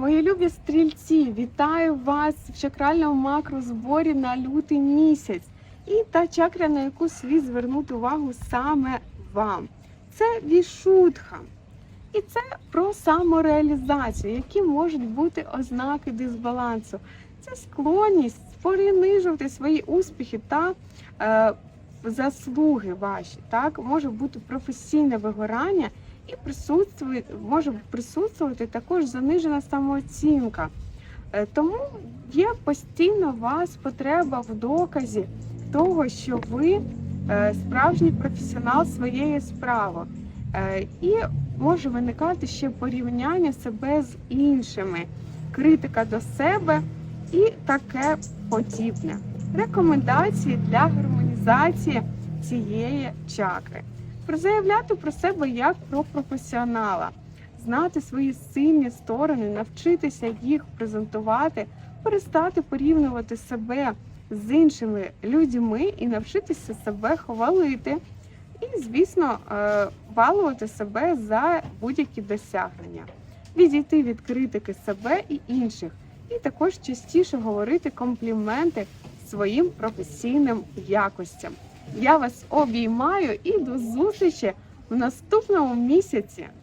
Мої любі стрільці, вітаю вас в чакральному макрозборі на лютий місяць. І та чакра, на яку слід звернути увагу саме вам. Це вішутха. І це про самореалізацію, які можуть бути ознаки дисбалансу. Це склонність принижувати свої успіхи та е, заслуги ваші. Так може бути професійне вигорання і присутствує, може присутствувати також занижена самооцінка. Е, Тому є постійно у вас потреба в доказі того, що ви е, справжній професіонал своєї справи. Е, І може виникати ще порівняння себе з іншими, критика до себе і таке подібне. Рекомендації для гармонізації цієї чакри. Заявляти про себе як про професіонала, знати свої сильні сторони, навчитися їх презентувати, перестати порівнювати себе з іншими людьми і навчитися себе хвалити. І, звісно, е, балувати себе за будь-які досягнення, відійти від критики себе і інших, і також частіше говорити компліменти своїм професійним якостям. Я вас обіймаю і до зустрічі в наступному місяці.